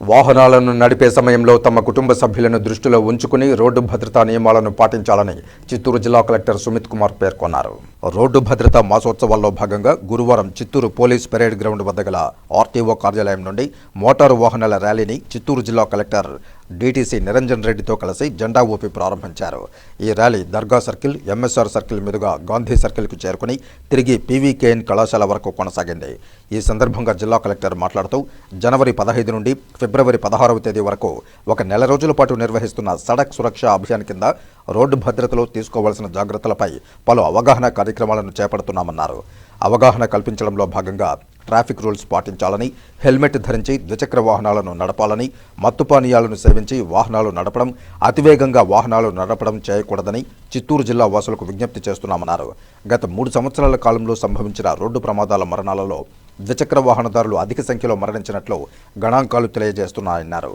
వాహనాలను నడిపే సమయంలో తమ కుటుంబ సభ్యులను దృష్టిలో ఉంచుకుని రోడ్డు భద్రతా నియమాలను పాటించాలని చిత్తూరు జిల్లా కలెక్టర్ సుమిత్ కుమార్ పేర్కొన్నారు. రోడ్డు భద్రతా మాసోత్సవాల్లో భాగంగా గురువారం చిత్తూరు పోలీస్ పెరేడ్ గ్రౌండ్ వద్ద గల ఆర్టీఓ కార్యాలయం నుండి మోటారు వాహనాల ర్యాలీని చిత్తూరు జిల్లా కలెక్టర్ డీటీసీ నిరంజన్ రెడ్డితో కలిసి జెండా ఊపి ప్రారంభించారు. ఈ rally Dargah circle M S R circle మీదుగా గాంధీ సర్కిల్కు చేరుకుని తిరిగి పీవీకేఎన్ కళాశాల వరకు కొనసాగింది. ఈ సందర్భంగా జిల్లా కలెక్టర్ మాట్లాడుతూ జనవరి పదహైదు నుండి ఫిబ్రవరి పదహారవ తేదీ వరకు ఒక నెల రోజుల పాటు నిర్వహిస్తున్న సడక్ సురక్ష అభియాన్ కింద రోడ్డు భద్రతలో తీసుకోవాల్సిన జాగ్రత్తలపై పలు అవగాహన కార్యక్రమాలను చేపడుతున్నామన్నారు. అవగాహన కల్పించడంలో భాగంగా ట్రాఫిక్ రూల్స్ పాటించాలని హెల్మెట్ ధరించి ద్విచక్ర వాహనాలను నడపాలని మత్తు పానీయాలను సేవించి వాహనాలు నడపడం అతివేగంగా వాహనాలు నడపడం చేయకూడదని చిత్తూరు జిల్లా వాసులకు విజ్ఞప్తి చేస్తున్నామన్నారు. గత మూడు సంవత్సరాల కాలంలో సంభవించిన రోడ్డు ప్రమాదాల మరణాలలో ద్విచక్ర వాహనదారులు అధిక సంఖ్యలో మరణించినట్లు గణాంకాలు తెలియజేస్తున్నాయన్నారు.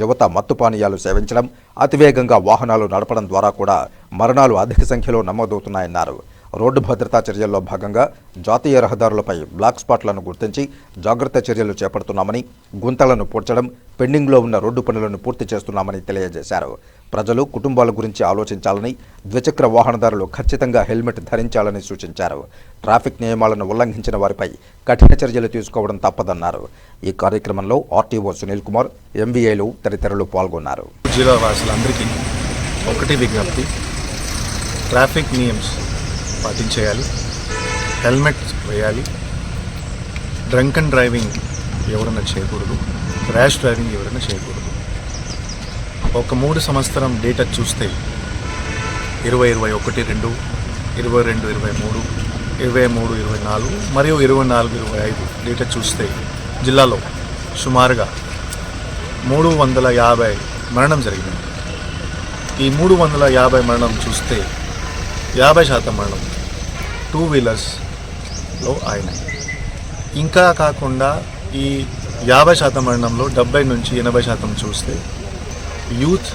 యువత మత్తు పానీయాలు సేవించడం అతివేగంగా వాహనాలు నడపడం ద్వారా కూడా మరణాలు అధిక సంఖ్యలో నమోదవుతున్నాయన్నారు. రోడ్డు భద్రతా చర్యల్లో భాగంగా జాతీయ రహదారులపై బ్లాక్ స్పాట్లను గుర్తించి జాగ్రత్త చర్యలు చేపడుతున్నామని గుంతలను పూడ్చడం పెండింగ్లో ఉన్న రోడ్డు పనులను పూర్తి చేస్తున్నామని తెలియజేశారు. ప్రజలు కుటుంబాల గురించి ఆలోచించాలని ద్విచక్ర వాహనదారులు ఖచ్చితంగా హెల్మెట్ ధరించాలని సూచించారు. ట్రాఫిక్ నియమాలను ఉల్లంఘించిన వారిపై కఠిన చర్యలు తీసుకోవడం తప్పదన్నారు. ఈ కార్యక్రమంలో ఆర్టీఓ సునీల్ కుమార్ ఎంబీఏలు తదితరులు పాల్గొన్నారు. జిల్లా వాసులందరికీ ఒకటి విజ్ఞప్తి. ట్రాఫిక్ నియమ్స్ పాటించేయాలి. హెల్మెట్ వేయాలి. డ్రంక్ అండ్ డ్రైవింగ్ ఎవరైనా చేయకూడదు. ర్యాష్ డ్రైవింగ్ ఎవరైనా చేయకూడదు. ఒక మూడు సంవత్సరం డేటా చూస్తే ఇరవై ఇరవై ఒకటి రెండు ఇరవై రెండు ఇరవై మూడు ఇరవై మూడు ఇరవై నాలుగు మరియు ఇరవై నాలుగు ఇరవై ఐదు డేటా చూస్తే జిల్లాలో సుమారుగా మూడు వందల యాభై మరణం జరిగింది. ఈ మూడు వందల యాభై మరణం చూస్తే యాభై శాతం మరణం. టూ వీలర్స్లో ఆయన. ఇంకా కాకుండా ఈ యాభై శాతం మరణంలో డెబ్బై నుంచి ఎనభై శాతం చూస్తే యూత్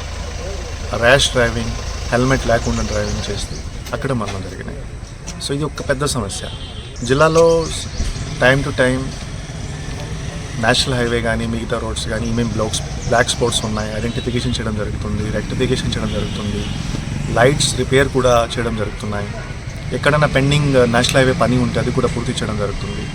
ర్యాష్ డ్రైవింగ్ హెల్మెట్ లేకుండా డ్రైవింగ్ చేస్తే అక్కడ మరణం జరిగినాయి. సో ఇది ఒక పెద్ద సమస్య. జిల్లాలో time to time national highway కానీ మిగతా రోడ్స్ కానీ ఏమేమి బ్లాక్స్ బ్లాక్ స్పాట్స్ ఉన్నాయి ఐడెంటిఫికేషన్ చేయడం జరుగుతుంది రెక్టిఫికేషన్ చేయడం జరుగుతుంది. లైట్స్ రిపేర్ కూడా చేయడం జరుగుతున్నాయి. ఎక్కడైనా పెండింగ్ నేషనల్ హైవే పని ఉంటే అది కూడా పూర్తి చేయడం జరుగుతుంది.